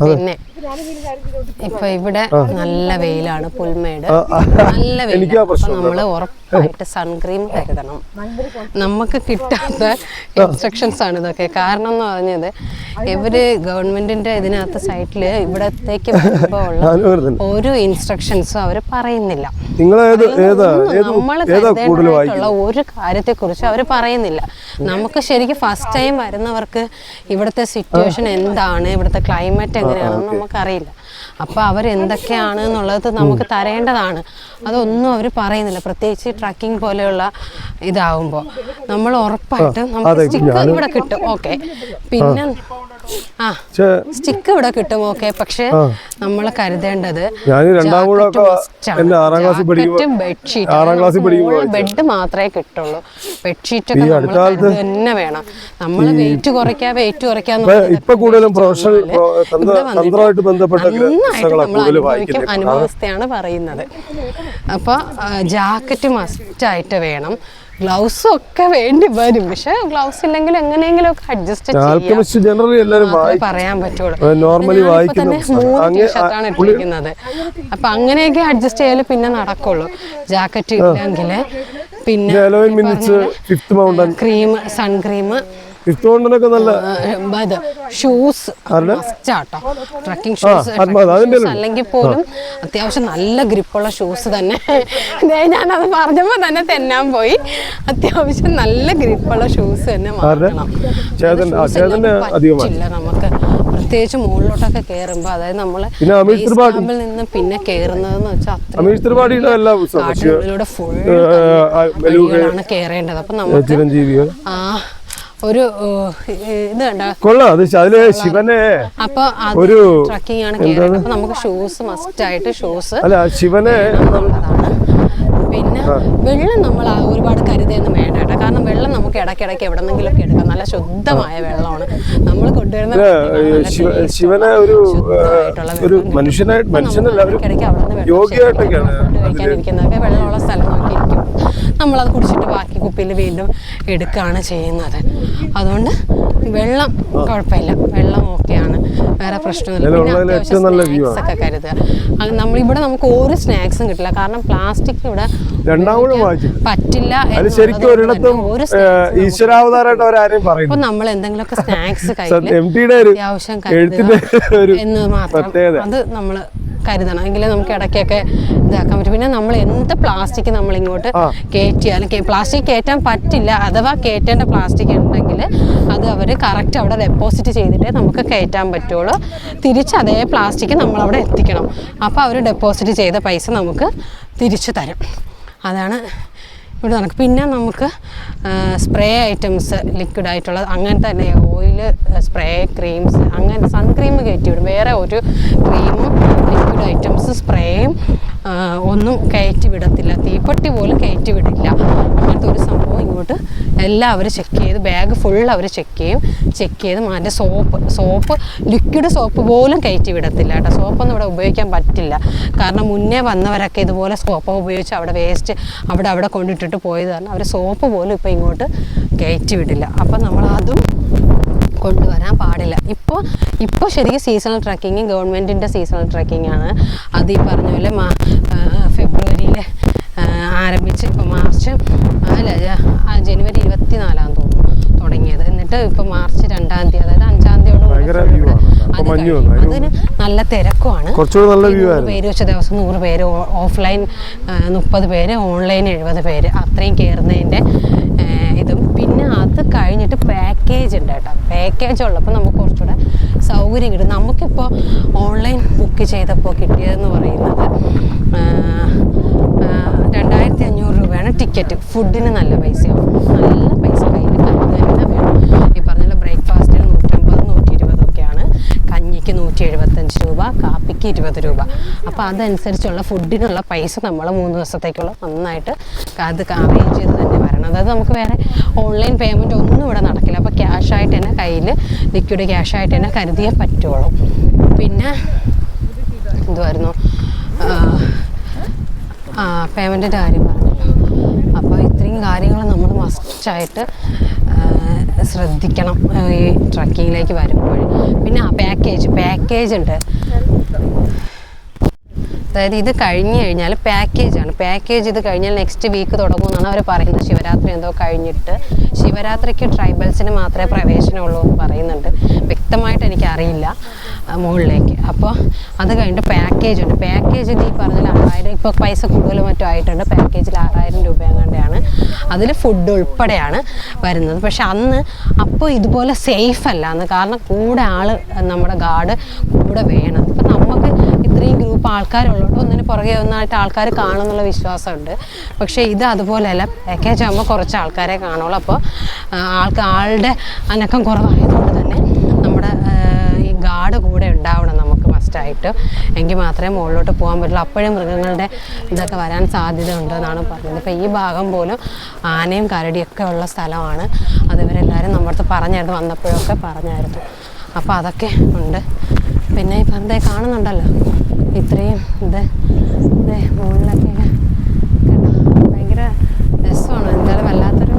പിന്നെ ഇപ്പൊ ഇവിടെ നല്ല വെയിലാണ് പുൽമേട്. നല്ല വെയിലാണ്. അപ്പൊ നമ്മൾ ഉറപ്പായിട്ട് സൺക്രീം കരുതണം. നമുക്ക് കിട്ടാത്ത ഇൻസ്ട്രക്ഷൻസ് ആണ് ഇതൊക്കെ. കാരണം എന്ന് പറഞ്ഞത് ഇവർ ഗവൺമെന്റിന്റെ ഇതിനകത്ത് സൈറ്റിൽ ഇവിടത്തേക്ക് ഉള്ള ഒരു ഇൻസ്ട്രക്ഷൻസും അവർ പറയുന്നില്ല. നിങ്ങൾ ഏത് ഏതാ ഏത് നമ്മൾ ഏതാ കൂടുതൽ വായിക്കുന്നത്? കരുതേണ്ടതായിട്ടുള്ള ഒരു കാര്യത്തെ കുറിച്ച് അവർ പറയുന്നില്ല. നമുക്ക് ശരിക്കും ഫസ്റ്റ് ടൈം വരുന്നവർക്ക് ഇവിടുത്തെ സിറ്റുവേഷൻ എന്താണ്? ഇവിടുത്തെ ക്ലൈമറ്റ് എങ്ങനെയാണെന്ന് നമുക്കറിയില്ല അപ്പോൾ അവരെന്തൊക്കെയാണ് എന്നുള്ളത് നമുക്ക് തരേണ്ടതാണ്. അതൊന്നും അവർ പറയുന്നില്ല. പ്രത്യേകിച്ച് ട്രക്കിംഗ് പോലെയുള്ള ഇതാവുമ്പോൾ നമ്മൾ ഉറപ്പായിട്ടും നമുക്ക് സ്റ്റിക്ക് ഇവിടെ കിട്ടും. ഓക്കെ പിന്നെ ആ. സ്റ്റിക്ക് ഇവിടെ കിട്ടും. ഓക്കെ പക്ഷെ നമ്മൾ കരുതേണ്ടത് ബെഡ് മാത്രമേ കിട്ടുള്ളൂ. ബെഡ്ഷീറ്റ് ഒക്കെ നമ്മൾ തന്നെ വേണം. നമ്മൾ വെയിറ്റ് കുറയ്ക്കുക വെയിറ്റ് കുറയ്ക്കാന്ന് ഇപ്പൊ- കൂടുതലും പ്രൊഫഷണൽ തന്ത്രമായിട്ട് ബന്ധപ്പെട്ട നന്നായിട്ട് നമ്മൾ അനുഭവസ്ഥയാണ് പറയുന്നത്. അപ്പോൾ ജാക്കറ്റ് മസ്റ്റ് ആയിട്ട് വേണം. ഗ്ലൗസും ഒക്കെ വേണ്ടി വരും. പക്ഷെ ഗ്ലൗസ് ഇല്ലെങ്കിൽ എങ്ങനെയെങ്കിലും ഒക്കെ അഡ്ജസ്റ്റ് ചെയ്യാം. പറയാൻ പറ്റുള്ളൂ. നോർമലി തന്നെ. മൂന്ന് ടീഷർട്ടാണ് ഇട്ടിരിക്കുന്നത്. അപ്പൊ അങ്ങനെയൊക്കെ അഡ്ജസ്റ്റ് ചെയ്താൽ പിന്നെ നടക്കുള്ളൂ. ജാക്കറ്റ് ഇല്ലെങ്കിൽ പിന്നെ ക്രീം സൺക്രീം ഫിഫ്ത് മൗണ്ടനൊക്കെ നല്ല ഷൂസ് മസ്റ്റാട്ടോ ട്രക്കിംഗ് ഷൂസ് അല്ലേ? അല്ലെങ്കിൽ പോലും അത്യാവശ്യം നല്ല ഗ്രിപ്പുള്ള ഷൂസ് തന്നെ. ഞാൻ ഞാനത് പറഞ്ഞപ്പോൾ തന്നെ തെന്നാൻ പോയി. അത്യാവശ്യം നല്ല ഗ്രിപ്പുള്ള ഷൂസ് തന്നെ അധികമാണ് പറ്റില്ല നമുക്ക്. പ്രത്യേകിച്ച് മുകളിലോട്ടൊക്കെ കയറുമ്പോൾ അതായത് നമ്മൾ നിന്ന് പിന്നെ കയറുന്നതെന്ന് വെച്ചാൽ എല്ലാ ഫുൾ കയറേണ്ടത് അപ്പൊ നമുക്ക് ആ ഒരു ഇത് കൊള്ളാം അത് അതിൽ ശിവനെ അപ്പൊ ഒരു ട്രക്കിംഗ് ആണ് അപ്പൊ നമുക്ക് ഷൂസ് മസ്റ്റ് ആയിട്ട് ഷൂസ് അല്ല ശിവനെ പിന്നെ വെള്ളം നമ്മൾ ഒരുപാട് കരുതിയൊന്നും വേണ്ട കേട്ടോ. കാരണം വെള്ളം നമുക്ക് ഇടയ്ക്കിടയ്ക്ക് എവിടെന്നെങ്കിലും ഒക്കെ എടുക്കാം. നല്ല ശുദ്ധമായ വെള്ളമാണ്. നമ്മൾ കൊണ്ടുവരുന്ന ശിവനെ ഒരു ഒരു. മനുഷ്യനായിട്ട് മനുഷ്യനല്ല യോഗിയായിട്ടൊക്കെയാണ് വെള്ളമുള്ള സ്ഥലം നമ്മളത് കുടിച്ചിട്ട് ബാക്കി കുപ്പിയിൽ വീണ്ടും എടുക്കുകയാണ് ചെയ്യുന്നത്. അതുകൊണ്ട് വെള്ളം കുഴപ്പമില്ല. വെള്ളം ഓക്കെയാണ്. വേറെ പ്രശ്നമില്ല പിന്നെ അത്യാവശ്യം snacks ഒക്കെ കരുതുക. നമ്മളിവിടെ നമുക്ക് ഒരു സ്നാക്സും കിട്ടില്ല. കാരണം പ്ലാസ്റ്റിക് ഇവിടെ പറ്റില്ല ശരിക്കും ഒരിടത്തും അപ്പൊ നമ്മൾ എന്തെങ്കിലുമൊക്കെ സ്നാക്സ് കഴിക്കും അത്യാവശ്യം കരുതുക എന്ന് മാത്രം. അത് നമ്മൾ കരുതണം. എങ്കിലേ നമുക്ക് ഇടയ്ക്കൊക്കെ ഇതാക്കാൻ പറ്റും. പിന്നെ നമ്മൾ എന്ത് പ്ലാസ്റ്റിക് നമ്മൾ ഇങ്ങോട്ട് കയറ്റി കയറ്റിയാലും പ്ലാസ്റ്റിക് കയറ്റാൻ പറ്റില്ല അഥവാ കയറ്റേണ്ട പ്ലാസ്റ്റിക് ഉണ്ടെങ്കിൽ അത് അവർ കറക്റ്റ് അവിടെ ഡെപ്പോസിറ്റ് ചെയ്തിട്ടേ നമുക്ക് കയറ്റാൻ പറ്റുള്ളൂ. തിരിച്ച് അതേ പ്ലാസ്റ്റിക് നമ്മൾ അവിടെ എത്തിക്കണം. അപ്പോൾ അവർ ഡെപ്പോസിറ്റ് ചെയ്ത പൈസ നമുക്ക് തിരിച്ചു തരും. അതാണ് ഇവിടെ നടക്കും. പിന്നെ നമുക്ക് സ്പ്രേ ഐറ്റംസ് ലിക്വിഡ് ആയിട്ടുള്ള അങ്ങനെ തന്നെ ഓയിൽ സ്പ്രേ ക്രീംസ് അങ്ങനെ സൺക്രീം കയറ്റി വിടും വേറെ ഒരു ക്രീമും ഐറ്റംസ് സ്പ്രേയും ഒന്നും കയറ്റി വിടത്തില്ല. തീപ്പെട്ടി പോലും കയറ്റി വിടില്ല. അങ്ങനത്തെ ഒരു സംഭവം ഇങ്ങോട്ട് എല്ലാം അവർ ചെക്ക് ചെയ്ത് ബാഗ് ഫുൾ അവർ ചെക്ക് ചെയ്യും. ചെക്ക് ചെയ്ത് മാറ്റി സോപ്പ് സോപ്പ് ലിക്വിഡ് സോപ്പ് പോലും കയറ്റി വിടത്തില്ല കേട്ടോ. സോപ്പൊന്നും ഇവിടെ ഉപയോഗിക്കാൻ പറ്റില്ല. കാരണം മുന്നേ വന്നവരൊക്കെ ഇതുപോലെ സോപ്പ് ഉപയോഗിച്ച് അവിടെ വേസ്റ്റ് അവിടെ അവിടെ കൊണ്ടിട്ടിട്ട് പോയത് കാരണം അവർ സോപ്പ് പോലും ഇപ്പോൾ ഇങ്ങോട്ട് കയറ്റി വിടില്ല. അപ്പം നമ്മൾ അതും കൊണ്ടുവരാൻ പാടില്ല. ഇപ്പോൾ ഇപ്പോൾ ശരിക്കും സീസണൽ ട്രക്കിങ് ഗവൺമെന്റിന്റെ സീസണൽ ട്രക്കിംഗ് ആണ്. അത് ഈ പറഞ്ഞ പോലെ മാ ഫെബ്രുവരിയിൽ ആരംഭിച്ച് ഇപ്പോൾ മാർച്ച് അല്ല ജനുവരി ഇരുപത്തി നാലാം തോന്നുന്നു. തുടങ്ങിയത്. എന്നിട്ട് ഇപ്പൊ മാർച്ച് രണ്ടാം തീയതി അതായത് അഞ്ചാം തീയതി അതിന് നല്ല തിരക്കുമാണ്. പേര് വെച്ച ദിവസം നൂറ് പേര് ഓഫ്ലൈൻ മുപ്പത് പേര് ഓൺലൈൻ എഴുപത് പേര് അത്രയും കയറുന്നതിന്റെ ഇതും. പിന്നെ അത് കഴിഞ്ഞിട്ട് പാക്കേജ് ഉണ്ട് കേട്ടോ. പാക്കേജ് ഉള്ളപ്പോൾ നമുക്ക് കുറച്ചുകൂടെ സൗകര്യം കിട്ടും. നമുക്കിപ്പോൾ ഓൺലൈൻ ബുക്ക് ചെയ്തപ്പോൾ കിട്ടിയതെന്ന് പറയുന്നത് രണ്ടായിരത്തി അഞ്ഞൂറ് രൂപയാണ് ടിക്കറ്റ് ഫുഡിന് നല്ല പൈസയാവും. നല്ല പൈസ കയ്യിൽ കരുതുക തന്നെ വേണം ഈ പറഞ്ഞ ബ്രേക്ക്ഫാസ്റ്റിന് നൂറ്റമ്പത് നൂറ്റി ഇരുപതൊക്കെയാണ് കഞ്ഞിക്ക് നൂറ്റി എഴുപത്തഞ്ച് രൂപ കാപ്പിക്ക് ഇരുപത് രൂപ. അപ്പോൾ അതനുസരിച്ചുള്ള ഫുഡിനുള്ള പൈസ നമ്മൾ മൂന്ന് ദിവസത്തേക്കുള്ള നന്നായിട്ട് അത് അറേഞ്ച് ചെയ്ത് തന്നെ വരണം. അതായത് നമുക്ക് വേറെ ഓൺലൈൻ പേയ്മെന്റ് ഒന്നും ഇവിടെ നടക്കില്ല. അപ്പോൾ ക്യാഷായിട്ട് തന്നെ കയ്യിൽ ലിക്വിഡ് ക്യാഷായിട്ട് തന്നെ കരുതിയേ പറ്റുള്ളൂ പിന്നെ എന്തുമായിരുന്നു പേയ്മെന്റിന്റെ കാര്യം പറഞ്ഞല്ലോ. അപ്പോൾ ഇത്രയും കാര്യങ്ങൾ നമ്മൾ മസ്റ്റായിട്ട് ശ്രദ്ധിക്കണം. ഈ ട്രക്കിങ്ങിലേക്ക് വരുമ്പോൾ. പിന്നെ ആ പാക്കേജ് പാക്കേജ് ഉണ്ട്. അതായത് ഇത് കഴിഞ്ഞു കഴിഞ്ഞാൽ പാക്കേജാണ് പാക്കേജ് ഇത് കഴിഞ്ഞാൽ നെക്സ്റ്റ് വീക്ക് തുടങ്ങുമെന്നാണ് അവർ പറയുന്നത്. ശിവരാത്രി എന്തോ കഴിഞ്ഞിട്ട്. ശിവരാത്രിക്ക് ട്രൈബൽസിന് മാത്രമേ പ്രവേശനമുള്ളൂ എന്ന് പറയുന്നുണ്ട്. വ്യക്തമായിട്ട് എനിക്കറിയില്ല മുകളിലേക്ക്. അപ്പോൾ അത് കഴിഞ്ഞിട്ട് പാക്കേജ് ഉണ്ട്. പാക്കേജ് ഇത് ഈ പറഞ്ഞാൽ ആറായിരം ഇപ്പോൾ പൈസ കൂടുതലും മറ്റും ആയിട്ടുണ്ട്. പാക്കേജിൽ ആറായിരം രൂപ എങ്ങാണ്ടാണ് അതിൽ ഫുഡ് ഉൾപ്പെടെയാണ് വരുന്നത്. പക്ഷെ അന്ന് അപ്പോൾ ഇതുപോലെ സേഫ് അല്ല. അന്ന് കാരണം കൂടെ ആൾ നമ്മുടെ ഗാർഡ് കൂടെ വേണം. ഇപ്പം നമുക്ക് ഇത്രയും ഗ്രൂപ്പ് ആൾക്കാരുള്ളതുകൊണ്ട് ഒന്നിന് പുറകെ ഒന്നായിട്ട് ആൾക്കാർ കാണുമെന്നുള്ള വിശ്വാസമുണ്ട്. പക്ഷേ ഇത് അതുപോലെയല്ല. പാക്കേജ് ആകുമ്പോൾ കുറച്ച് ആൾക്കാരെ കാണുള്ളൂ. അപ്പോൾ ആൾക്ക് ആളുടെ അനക്കം കുറവായതുകൊണ്ട് തന്നെ നമ്മുടെ ആ, ഈ ഗാർഡ് കൂടെ ഉണ്ടാവണം മസ്റ്റായിട്ട് എങ്കിൽ മാത്രമേ മുകളിലോട്ട് പോകാൻ പറ്റുള്ളൂ. അപ്പോഴും മൃഗങ്ങളുടെ ഇതൊക്കെ വരാൻ സാധ്യത ഉണ്ടെന്നാണ് പറഞ്ഞത്. ഇപ്പോൾ ഈ ഭാഗം പോലും ആനയും കരടിയൊക്കെ ഉള്ള സ്ഥലമാണ്. അത് ഇവരെല്ലാവരും നമ്മുടെ അടുത്ത് പറഞ്ഞായിരുന്നു വന്നപ്പോഴൊക്കെ പറഞ്ഞായിരുന്നു. അപ്പോൾ അതൊക്കെ ഉണ്ട്. പിന്നെ ഈ പറഞ്ഞ കാണുന്നുണ്ടല്ലോ. ഇത്രയും ഇത്. മുകളിലൊക്കെ ഭയങ്കര രസമാണ്. എന്തായാലും വല്ലാത്തൊരു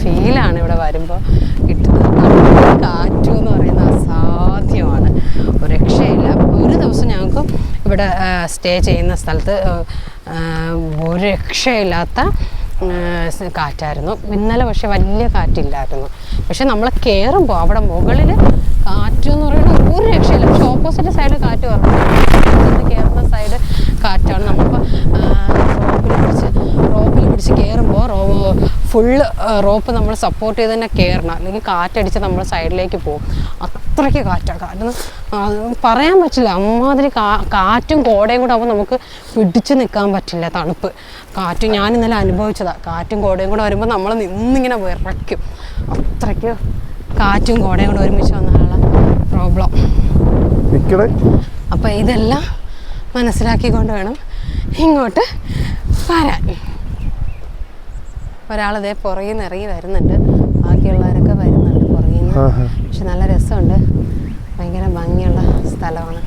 ഫീലാണ് ഇവിടെ വരുമ്പോൾ കിട്ടുന്നത് തണുപ്പും കാറ്റും എന്ന് പറയുന്നത് അസാധ്യമാണ് ഒരു രക്ഷയില്ല ഒരു ദിവസം ഞങ്ങൾക്ക് ഇവിടെ സ്റ്റേ ചെയ്യുന്ന സ്ഥലത്ത് ഒരു രക്ഷയില്ലാത്ത കാറ്റായിരുന്നു. ഇന്നലെ പക്ഷെ വലിയ കാറ്റില്ലായിരുന്നു. പക്ഷെ നമ്മൾ കയറുമ്പോൾ അവിടെ മുകളിൽ കാറ്റ് എന്ന് പറയുന്നത് ഒരു രക്ഷയില്ല. പക്ഷെ ഓപ്പോസിറ്റ് സൈഡ് കാറ്റ് പറഞ്ഞു കയറുന്ന സൈഡ് കാറ്റാണ് നമ്മളിപ്പോൾ റോപ്പിൽ പിടിച്ച് റോപ്പിൽ പിടിച്ച് കയറുമ്പോൾ റോ ഫുള്ള് റോപ്പ് നമ്മൾ സപ്പോർട്ട് ചെയ്ത് തന്നെ കയറണം അല്ലെങ്കിൽ കാറ്റടിച്ച് നമ്മൾ സൈഡിലേക്ക് പോകും. അത്രയ്ക്ക് കാറ്റാണ്. കാരണം പറയാൻ പറ്റില്ല. അമ്മാതിരി കാ കാറ്റും കോടയും കൂടെ ആകുമ്പോൾ നമുക്ക് പിടിച്ച് നിൽക്കാൻ പറ്റില്ല തണുപ്പ്. കാറ്റും ഞാൻ ഇന്നലെ അനുഭവിച്ചതാണ് കാറ്റും കോടയും കൂടെ വരുമ്പോൾ നമ്മൾ നിന്നിങ്ങനെ വിറയ്ക്കും. അത്രയ്ക്ക് കാറ്റും കോടയും കൂടെ ഒരുമിച്ച് വന്നാലുള്ള പ്രോബ്ലം. അപ്പം ഇതെല്ലാം മനസ്സിലാക്കിക്കൊണ്ട് വേണം ഇങ്ങോട്ട് വരാൻ. ഒരാളിതേ പുറകിൽ നിന്ന് ഇറങ്ങി വരുന്നുണ്ട്. ബാക്കിയുള്ളവരൊക്കെ വരുന്നുണ്ട് പുറകിൽ നിന്ന് പക്ഷെ നല്ല രസമുണ്ട്. സ്ഥലമാണ്.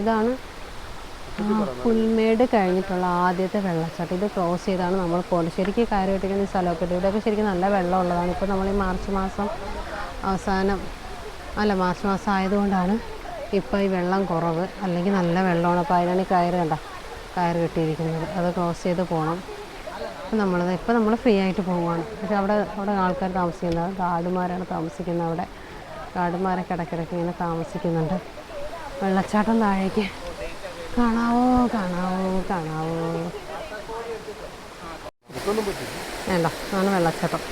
ഇതാണ് പുൽമേട് കഴിഞ്ഞിട്ടുള്ള ആദ്യത്തെ വെള്ളച്ചാട്ടം. ഇത് ക്രോസ് ചെയ്താണ് നമ്മൾ പോകുന്നത് ശരിക്കും കയറി വെട്ടിക്കുന്ന ഈ സ്ഥലമൊക്കെ ഇവിടെ ഇവിടെയൊക്കെ ശരിക്കും നല്ല വെള്ളമുള്ളതാണ്. ഇപ്പോൾ നമ്മൾ ഈ മാർച്ച് മാസം അവസാനം അല്ല മാർച്ച് മാസം ആയതുകൊണ്ടാണ് ഇപ്പോൾ ഈ വെള്ളം കുറവ്. അല്ലെങ്കിൽ നല്ല വെള്ളമാണ്. അപ്പോൾ അതിനാണ് ഈ കയറ് കയറ് കെട്ടിയിരിക്കുന്നത്. അത് ക്രോസ് ചെയ്ത് പോകണം അപ്പം നമ്മളത് ഇപ്പം നമ്മൾ ഫ്രീ ആയിട്ട് പോവുകയാണ്. പക്ഷേ അവിടെ അവിടെ ആൾക്കാർ താമസിക്കുന്നത് ഗാർഡുമാരാണ് താമസിക്കുന്നത് അവിടെ. ഗാർഡുമാരൊക്കെ ഇടയ്ക്കിടയ്ക്ക് ഇങ്ങനെ താമസിക്കുന്നുണ്ട്. വെള്ളച്ചാട്ടം താഴേക്ക്. കാണാവോ? കാണാവോ? കാണാവോ? വേണ്ട അതാണ് വെള്ളച്ചാട്ടം.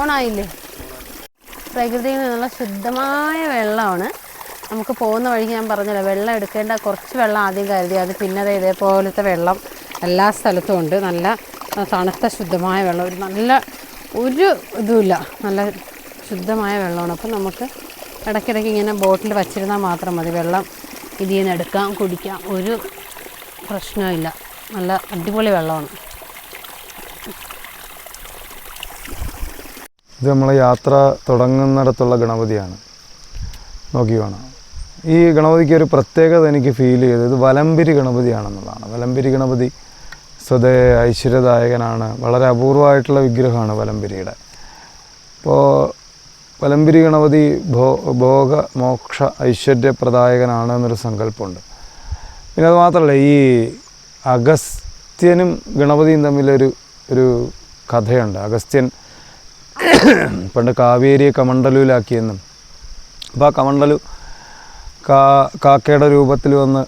ഓണായില്ലേ? പ്രകൃതിയിൽ നിന്നുള്ള ശുദ്ധമായ വെള്ളമാണ്. നമുക്ക് പോകുന്ന വഴിക്ക് ഞാൻ പറഞ്ഞല്ലോ വെള്ളം എടുക്കേണ്ട കുറച്ച് വെള്ളം ആദ്യം കരുതി. അത് പിന്നെ ദേ ഇതേപോലത്തെ വെള്ളം എല്ലാ സ്ഥലത്തും ഉണ്ട്. നല്ല തണുത്ത ശുദ്ധമായ വെള്ളം. ഒരു നല്ല ഒരു ഇതുമില്ല. നല്ല ശുദ്ധമായ വെള്ളമാണ്. അപ്പം നമുക്ക് ഇടയ്ക്കിടയ്ക്ക് ഇങ്ങനെ ബോട്ടിൽ വച്ചിരുന്നാൽ മാത്രം മതി. വെള്ളം ഇതിൽ നിന്ന് എടുക്കാം കുടിക്കാം. ഒരു പ്രശ്നമില്ല നല്ല അടിപൊളി വെള്ളമാണ്. ഇത് നമ്മളെ യാത്ര തുടങ്ങുന്നിടത്തുള്ള ഗണപതിയാണ്. നോക്കി വേണം. ഈ ഗണപതിക്ക് ഒരു പ്രത്യേകത എനിക്ക് ഫീൽ ചെയ്തത് ഇത് വലമ്പിരി ഗണപതിയാണെന്നുള്ളതാണ്. വലമ്പിരി ഗണപതി സ്വതേ ഐശ്വര്യദായകനാണ്. വളരെ അപൂർവമായിട്ടുള്ള വിഗ്രഹമാണ് വലമ്പിരിയുടെ അപ്പോൾ വലമ്പിരി ഗണപതി ഭോ ഭോഗ മോക്ഷ ഐശ്വര്യപ്രദായകനാണ് എന്നൊരു സങ്കല്പമുണ്ട്. പിന്നെ അത് മാത്രമല്ല ഈ അഗസ്ത്യനും ഗണപതിയും തമ്മിലൊരു ഒരു കഥയുണ്ട്. അഗസ്ത്യൻ പണ്ട് കാവേരിയെ കമണ്ടലുവിലാക്കിയെന്നും അപ്പോൾ ആ കമണ്ടലു കാ കാക്കയുടെ രൂപത്തിൽ വന്ന്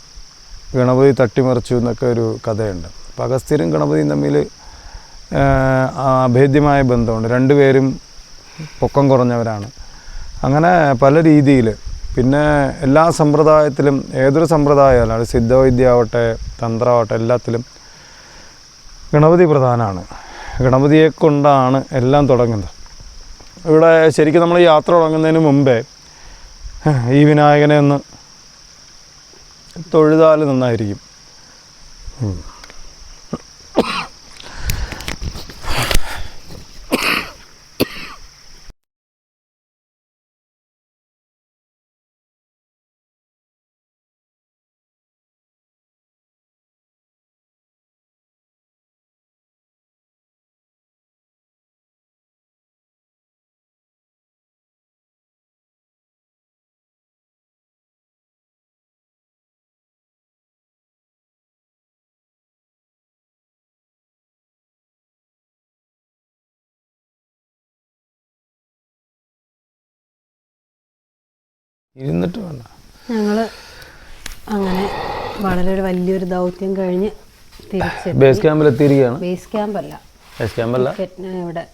ഗണപതി തട്ടിമറിച്ചു എന്നൊക്കെ ഒരു കഥയുണ്ട്. അപ്പോൾ അഗസ്ത്യരും ഗണപതിയും തമ്മിൽ അഭേദ്യമായ ബന്ധമുണ്ട്. രണ്ടുപേരും പൊക്കം കുറഞ്ഞവരാണ്. അങ്ങനെ പല രീതിയിൽ പിന്നെ എല്ലാ സമ്പ്രദായത്തിലും ഏതൊരു സമ്പ്രദായമല്ല അത് സിദ്ധവൈദ്യ ആവട്ടെ തന്ത്രമാവട്ടെ എല്ലാത്തിലും ഗണപതി പ്രധാനമാണ്. ഗണപതിയെ കൊണ്ടാണ് എല്ലാം തുടങ്ങുന്നത്. ഇവിടെ ശരിക്കും നമ്മൾ യാത്ര തുടങ്ങുന്നതിന് മുമ്പേ ഈ വിനായകനെ ഒന്ന് തൊഴുതാൽ നന്നായിരിക്കും. ഇരുന്നിട്ട് വേണ്ട ഞങ്ങൾ അങ്ങനെ വളരെ ഒരു വലിയൊരു ദൗത്യം കഴിഞ്ഞ് തിരിച്ച് ബേസ് ക്യാമ്പിൽ എത്തിയിരിക്കുകയാണ്? ബേസ് ക്യാമ്പല്ല ബേസ് ക്യാമ്പല്ല ഇവിടെ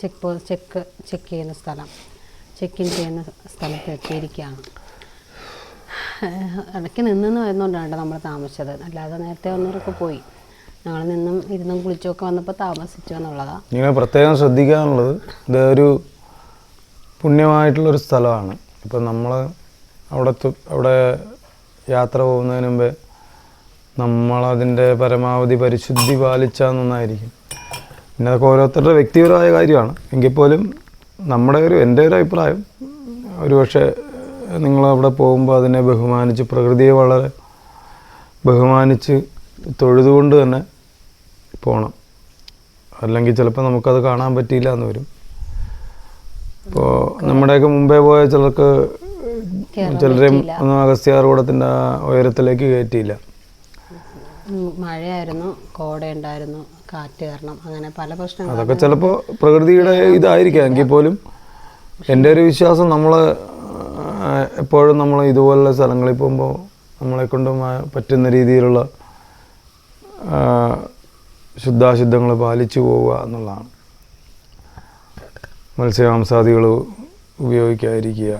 ചെക്ക് പോസ്റ്റ് ചെക്ക് ചെക്ക് ചെയ്യുന്ന സ്ഥലം. ചെക്ക് ഇൻ ചെയ്യുന്ന സ്ഥലത്ത് എത്തിയിരിക്കുകയാണ്. ഇടയ്ക്ക് നിന്നെന്ന് വരുന്നതുകൊണ്ടാണ് നമ്മൾ താമസിച്ചത്. അല്ലാതെ നേരത്തെ വന്നവരൊക്കെ പോയി. ഞങ്ങൾ നിന്നും ഇരുന്നും കുളിച്ചൊക്കെ വന്നപ്പോൾ താമസിച്ചു എന്നുള്ളതാണ് നിങ്ങൾ പ്രത്യേകം ശ്രദ്ധിക്കാനുള്ളത് ഇതൊരു പുണ്യമായിട്ടുള്ളൊരു സ്ഥലമാണ്. ഇപ്പം നമ്മൾ അവിടെ അവിടെ യാത്ര പോകുന്നതിന് മുമ്പേ നമ്മളതിന്റെ പരമാവധി പരിശുദ്ധി പാലിച്ചാൽ നന്നായിരിക്കും. പിന്നെ അതൊക്കെ ഓരോരുത്തരുടെ വ്യക്തിപരമായ കാര്യമാണ്. എങ്കിൽ പോലും നമ്മുടെ ഒരു എന്റെ ഒരു അഭിപ്രായം ഒരുപക്ഷെ നിങ്ങൾ അവിടെ പോകുമ്പോൾ അതിനെ ബഹുമാനിച്ച് പ്രകൃതിയെ വളരെ ബഹുമാനിച്ച് തൊഴുതുകൊണ്ട് തന്നെ പോകണം. അല്ലെങ്കിൽ ചിലപ്പോൾ നമുക്കത് കാണാൻ പറ്റിയില്ല എന്ന് വരും. ഇപ്പോൾ നമ്മുടെയൊക്കെ മുമ്പേ പോയ ചിലർക്ക് ചിലരെയും ഒന്നും അഗസ്ത്യാർകൂടത്തിന്റെ ആ ഉയരത്തിലേക്ക് കയറ്റിയില്ല. മഴയായിരുന്നു കോട ഉണ്ടായിരുന്നു കാറ്റ് കാരണം അങ്ങനെ പല പ്രശ്നങ്ങളും അതൊക്കെ ചിലപ്പോൾ പ്രകൃതിയുടെ ഇതായിരിക്കാം. എങ്കിൽ പോലും എന്റെ ഒരു വിശ്വാസം നമ്മൾ എപ്പോഴും നമ്മൾ ഇതുപോലുള്ള സ്ഥലങ്ങളിൽ പോകുമ്പോൾ നമ്മളെ കൊണ്ട് പറ്റുന്ന രീതിയിലുള്ള ശുദ്ധാശുദ്ധങ്ങൾ പാലിച്ചു പോവുക എന്നുള്ളതാണ്. മത്സ്യമാംസാദികൾ ഉപയോഗിക്കാതിരിക്കുക.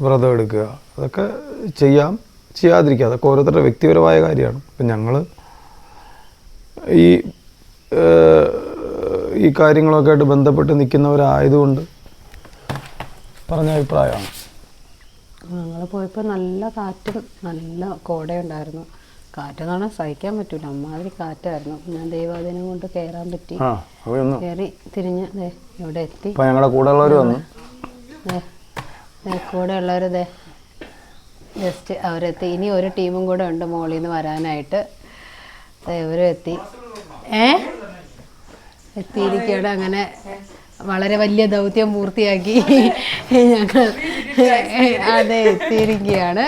വ്രതം എടുക്കുക. അതൊക്കെ ചെയ്യാം. ചെയ്യാതിരിക്കുക. അതൊക്കെ ഓരോരുത്തരുടെ വ്യക്തിപരമായ കാര്യമാണ്. ഇപ്പം ഞങ്ങൾ ഈ ഈ കാര്യങ്ങളൊക്കെ ആയിട്ട് ബന്ധപ്പെട്ട് നിൽക്കുന്നവരായതുകൊണ്ട് പറഞ്ഞ അഭിപ്രായമാണ്. ഞങ്ങൾ പോയപ്പോൾ നല്ല കാറ്റും നല്ല കോടയുണ്ടായിരുന്നു. കാറ്റെന്ന് പറഞ്ഞാൽ സഹിക്കാൻ പറ്റൂല. അമ്മാതിരി കാറ്റായിരുന്നു. ഞാൻ ദൈവാധീനം കൊണ്ട് കയറാൻ പറ്റി. കയറി തിരിഞ്ഞ് ഇവിടെ എത്തി. ഞങ്ങളുടെ ഞങ്ങളുടെ കൂടെയുള്ളവർ വന്നു. കൂടെ ഉള്ളവർ ദേ ജസ്റ്റ് അവരെത്തി. ഇനി ഒരു ടീമും കൂടെ ഉണ്ട് മോളിൽ നിന്ന് വരാനായിട്ട് ഇവരും എത്തി. ഏ? എത്തിയിരിക്കുകയാണ് അങ്ങനെ വളരെ വലിയ ദൗത്യം പൂർത്തിയാക്കി. ഞങ്ങൾ അതെ എത്തിയിരിക്കുകയാണ്